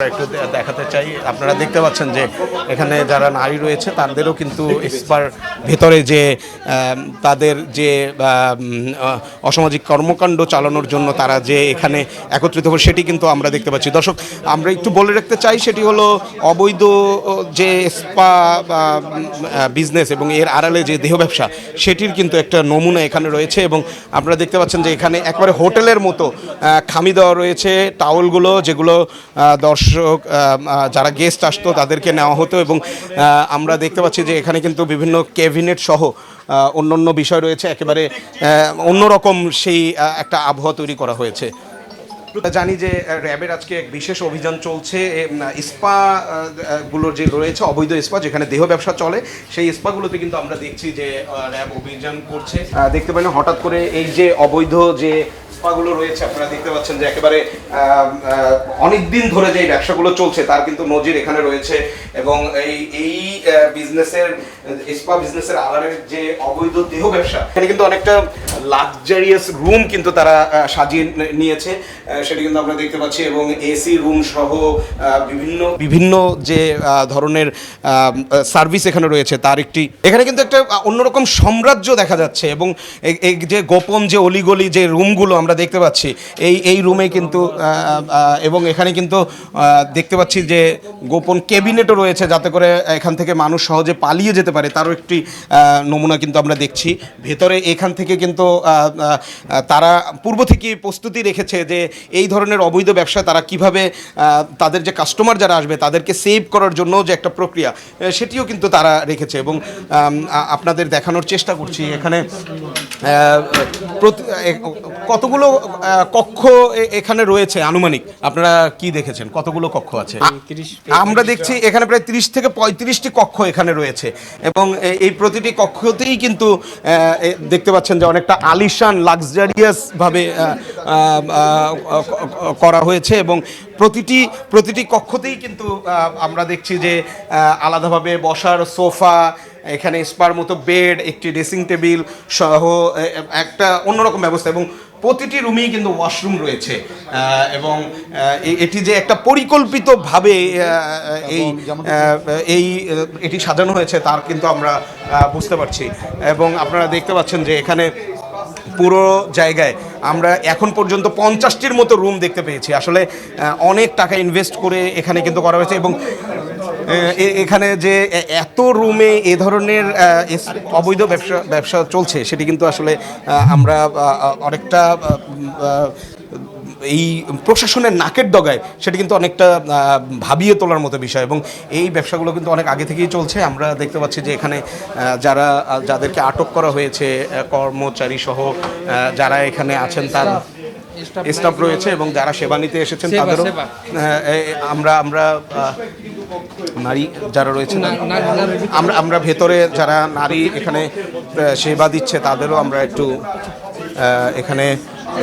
একটু দেখাতে চাই। আপনারা দেখতে পাচ্ছেন যে এখানে যারা নারী রয়েছে তাদেরও কিন্তু ইস্পার ভেতরে যে তাদের যে অসামাজিক কর্মকাণ্ড চালানোর জন্য তারা যে এখানে একত্রিত হবে সেটি কিন্তু আমরা দেখতে পাচ্ছি। দর্শক আমরা একটু বলে রাখতে চাই সেটি হলো অবৈধ যে স্পা বিজনেস এবং এর আড়ালে যে দেহ ব্যবসা সেটির কিন্তু একটা নমুনা এখানে রয়েছে এবং আপনারা দেখতে পাচ্ছেন যে এখানে একবারে হোটেলের মতো খামি দেওয়া রয়েছে টাওয়ালগুলো যেগুলো আহ, দর্শক যারা গেস্ট আসতো তাদেরকে নেওয়া হতো এবং আমরা দেখতে পাচ্ছি যে এখানে কিন্তু বিভিন্ন ক্যাবিনেট সহ অন্য অন্য বিষয় রয়েছে। একেবারে অন্যরকম সেই একটা আবহাওয়া তৈরি করা হয়েছে। জানি যে র্যাবের আজকে এক বিশেষ অভিযান চলছে। স্পা গুলোর যে রয়েছে, অবৈধ স্পা, যেখানে দেহ ব্যবসা চলে, সেই স্পাগুলোতে কিন্তু আমরা দেখছি যে র্যাব অভিযান করছে। দেখতে পাই না হঠাৎ করে এই যে অবৈধ যে স্পাগুলো রয়েছে, আপনারা দেখতে পাচ্ছেন যে একেবারে অনেক দিন ধরে যে ব্যবসাগুলো চলছে, তার কিন্তু নজির এখানে রয়েছে। এবং এই এই বিজনেসের স্পা বিজনেসের আড়ালের যে অবৈধ দেহ ব্যবসা, এখানে কিন্তু অনেকটা লাক্সারিয়াস রুম কিন্তু তারা সাজিয়ে নিয়েছে। সেটা কিন্তু আমরা দেখতে পাচ্ছি এবং এসি রুম সহ বিভিন্ন বিভিন্ন যে ধরনের সার্ভিস এখানে রয়েছে, তার একটি, এখানে কিন্তু একটা অন্যরকম সাম্রাজ্য দেখা যাচ্ছে এবং এই- যে গোপন যে অলিগলি যে রুমগুলো আমরা দেখতে পাচ্ছি, এই এই রুমে কিন্তু এবং এখানে কিন্তু দেখতে পাচ্ছি যে গোপন ক্যাবিনেটও রয়েছে যাতে করে এখান থেকে মানুষ সহজে পালিয়ে যেতে পারে, তারও একটি নমুনা কিন্তু আমরা দেখছি। ভেতরে এখান থেকে কিন্তু তারা পূর্ব থেকে প্রস্তুতি রেখেছে যে এই ধরনের অবৈধ ব্যবসা তারা কীভাবে তাদের যে কাস্টমার যারা আসবে তাদেরকে সেভ করার জন্য যে একটা প্রক্রিয়া সেটিও কিন্তু তারা রেখেছে এবং আপনাদের দেখানোর চেষ্টা করছি এখানে কতগুলো কক্ষ এখানে রয়েছে আনুমানিক? আপনারা কি দেখেছেন? কতগুলো কক্ষ আছে? আমরা দেখছি এখানে প্রায় তিরিশ থেকে পঁয়ত্রিশটি কক্ষ এখানে রয়েছে এবং এই প্রতিটি কক্ষতেই কিন্তু দেখতে পাচ্ছেন যে অনেকটা আলিশান লাক্সারিয়াস ভাবে আহ, আহ, আহ, করা হয়েছে এবং প্রতিটি প্রতিটি কক্ষতেই কিন্তু আমরা দেখছি যে আলাদাভাবে বসার সোফা এখানে স্পার মতো বেড একটি ড্রেসিং টেবিল সহ একটা অন্যরকম ব্যবস্থা এবং প্রতিটি রুমেই কিন্তু ওয়াশরুম রয়েছে। এবং এটি যে একটা পরিকল্পিতভাবে এই এই এটি সাজানো হয়েছে তার কিন্তু আমরা বুঝতে পারছি। এবং আপনারা দেখতে পাচ্ছেন যে এখানে পুরো জায়গায়। আমরা এখন পর্যন্ত পঞ্চাশটির মতো রুম দেখতে পেয়েছি। আসলে অনেক টাকা ইনভেস্ট করে এখানে কিন্তু করা হয়েছে এবং এখানে যে এত রুমে এ ধরনের অবৈধ ব্যবসা ব্যবসা চলছে, সেটি কিন্তু আসলে আমরা অনেকটা এই প্রশাসনের নাকের ডগায় সেটা কিন্তু অনেকটা ভাবিয়ে তোলার মতো বিষয় এবং এই ব্যবসাগুলো কিন্তু অনেক আগে থেকেই চলছে। আমরা দেখতে পাচ্ছি যে এখানে যারা যাদেরকে আটক করা হয়েছে কর্মচারী সহ যারা এখানে আছেন তার স্টাফ রয়েছে। এবং যারা সেবা নিতে এসেছেন তাদেরও আমরা আমরা নারী যারা রয়েছে আমরা আমরা ভেতরে যারা নারী এখানে সেবা দিচ্ছে তাদেরও আমরা একটু এখানে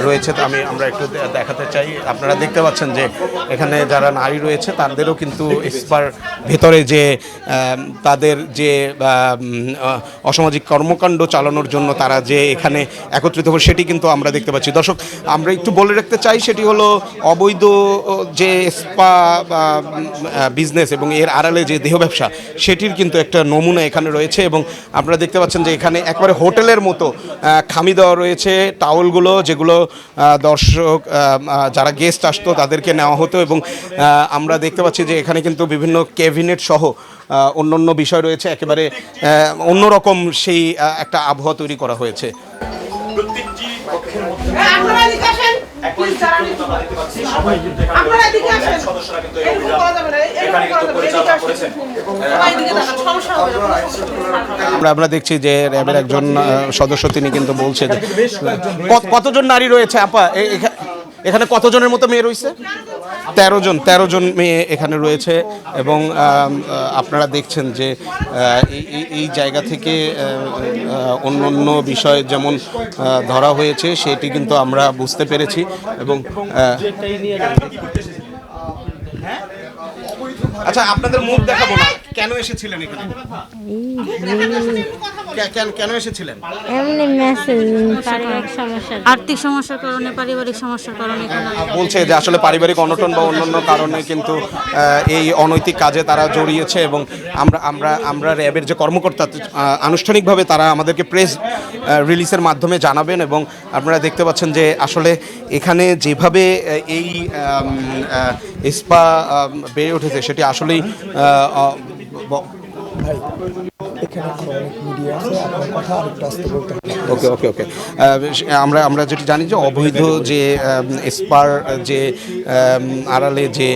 রয়েছে, তো আমি, আমরা একটু দেখাতে চাই। আপনারা দেখতে পাচ্ছেন যে এখানে যারা নারী রয়েছে, তাদেরও কিন্তু স্পার ভেতরে যে তাদের যে অসামাজিক কর্মকাণ্ড চালানোর জন্য তারা যে এখানে একত্রিত হবে সেটি কিন্তু আমরা দেখতে পাচ্ছি। দর্শক, আমরা একটু বলে রাখতে চাই, সেটি হলো অবৈধ যে স্পা বিজনেস এবং এর আড়ালে যে দেহ ব্যবসা, সেটির কিন্তু একটা নমুনা এখানে রয়েছে এবং আপনারা দেখতে পাচ্ছেন যে এখানে একবারে হোটেলের মতো খামি দেওয়া রয়েছে টাওয়ালগুলো যেগুলো দর্শক যারা গেস্ট আসতো তাদেরকে নেওয়া হতো এবং আমরা দেখতে পাচ্ছি যে এখানে কিন্তু বিভিন্ন ক্যাবিনেট সহ আহ, অন্যান্য বিষয় রয়েছে একেবারে অন্যরকম সেই একটা আবহাওয়া তৈরি করা হয়েছে হ্যাঁ। আমরা আমরা দেখছি যে র্যাবের একজন সদস্য তিনি কিন্তু বলছে কত- কতজন নারী রয়েছে আপা এখানে কতজনের মতো মেয়ে রয়েছে? তেরো জন তেরো জন মেয়ে এখানে রয়েছে এবং আপনারা দেখছেন যে এই- জায়গা থেকে অন্য অন্য বিষয় যেমন ধরা হয়েছে সেটি কিন্তু আমরা বুঝতে পেরেছি এবং আচ্ছা আপনাদের মুখ দেখাবো না। কেন এসেছিলেন এখানে? কেন কেন এসেছিলেন? এমনি মেসেজ পারিবারিক সমস্যা আর্থিক সমস্যার কারণে পারিবারিক সমস্যার কারণে বলছে যে আসলে পারিবারিক অনটন বা অন্যান্য কারণে কিন্তু এই অনৈতিক কাজে তারা জড়িয়েছে এবং আমরা আমরা আমরা র্যাবের যে কর্মকর্তা আনুষ্ঠানিকভাবে তারা আমাদেরকে প্রেস রিলিজের মাধ্যমে জানাবেন এবং আপনারা দেখতে পাচ্ছেন যে আসলে এখানে যেভাবে এই ইস্পা বেড়ে উঠেছে সেটি আসলেই 我 ওকে ওকে ওকে। আমরা আমরা যেটি জানি যে অবৈধ যে স্পার যে আড়ালে যে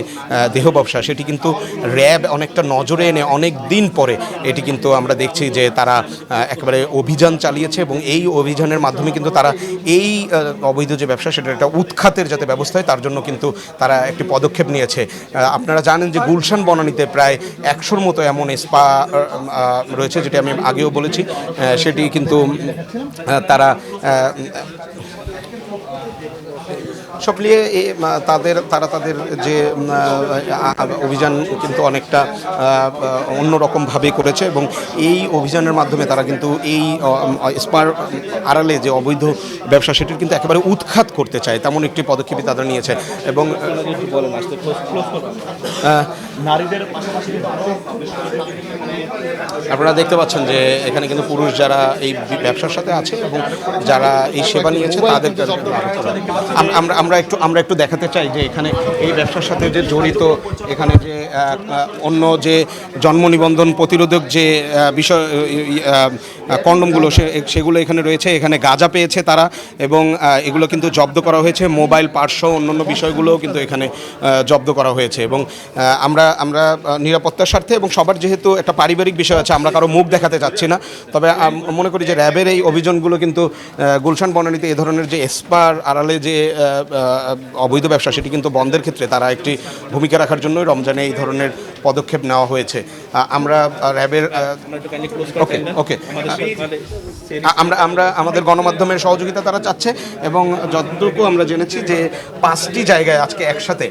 দেহ ব্যবসা, সেটি কিন্তু র্যাব অনেকটা নজরে এনে অনেক দিন পরে এটি কিন্তু আমরা দেখছি যে তারা একেবারে অভিযান চালিয়েছে এবং এই অভিযানের মাধ্যমে কিন্তু তারা এই অবৈধ যে ব্যবসা সেটা একটা উৎখাতের যাতে ব্যবস্থা হয়, তার জন্য কিন্তু তারা একটি পদক্ষেপ নিয়েছে। আপনারা জানেন যে গুলশান বনানীতে প্রায় একশোর মতো এমন স্পা রয়েছে। যেটি আমি আগেও বলেছি সেটি কিন্তু তারা সব নিয়ে এ, তাদের তারা তাদের যে অভিযান কিন্তু অনেকটা অন্যরকমভাবে করেছে এবং এই অভিযানের মাধ্যমে তারা কিন্তু এই স্পার আড়ালে যে অবৈধ ব্যবসা সেটির কিন্তু একেবারে উৎখাত করতে চায় তেমন একটি পদক্ষেপই তারা নিয়েছে এবং আপনারা দেখতে পাচ্ছেন যে এখানে কিন্তু পুরুষ যারা এই ব্যবসার সাথে আছে এবং যারা এই সেবা নিয়েছে তাদের আম- আমরা আমরা একটু আমরা একটু দেখাতে চাই যে এখানে এই ব্যবসার সাথে যে জড়িত, এখানে যে অন্য যে জন্ম নিবন্ধন প্রতিরোধক যে বিষয় কন্ডমগুলো সেগুলো এখানে রয়েছে, এখানে গাঁজা পেয়েছে তারা এবং এগুলো কিন্তু জব্দ করা হয়েছে, মোবাইল পার্স সহ অন্যান্য বিষয়গুলোও কিন্তু এখানে জব্দ করা হয়েছে এবং আমরা আমরা নিরাপত্তার স্বার্থে এবং সবার যেহেতু একটা পারিবারিক বিষয় আছে, আমরা কারও মুখ দেখাতে চাচ্ছি না। তবে মনে করি যে র্যাবের এই অভিযানগুলো কিন্তু গুলশান বনানীতে এ ধরনের যে এসপার আড়ালে যে অবৈধ ব্যবসা সেটি কিন্তু বন্ধের ক্ষেত্রে তারা একটি ভূমিকা রাখার জন্যই রমজানে এই ধরনের পদক্ষেপ নেওয়া হয়েছে। আমরা র্যাবের ওকে ওকে আমরা আমরা আমাদের গণমাধ্যমের সহযোগিতা তারা চাচ্ছে এবং যতটুকু আমরা জেনেছি যে পাঁচটি জায়গায় আজকে একসাথে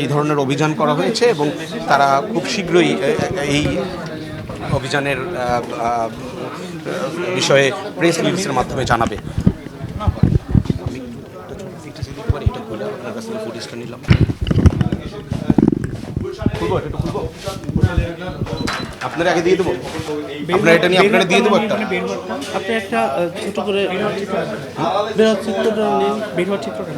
এই ধরনের অভিযান করা হয়েছে এবং তারা খুব শীঘ্রই এই অভিযানের বিষয়ে প্রেস রিলিজের মাধ্যমে জানাবে আমি একটা ছোট footage দিতে পারি, এটা খুলে আপনার কাছ থেকে footage-টা নিলাম। খুলবো, এটা একটু খুলবো? আপনারা আগে দিয়ে দেবো আপনারা এটা নিয়ে আপনারা দিয়ে দেবো একটা আপনি একটা ছোট করে বের হওয়ার চিত্রটা নিন বের হওয়ার চিত্রটা।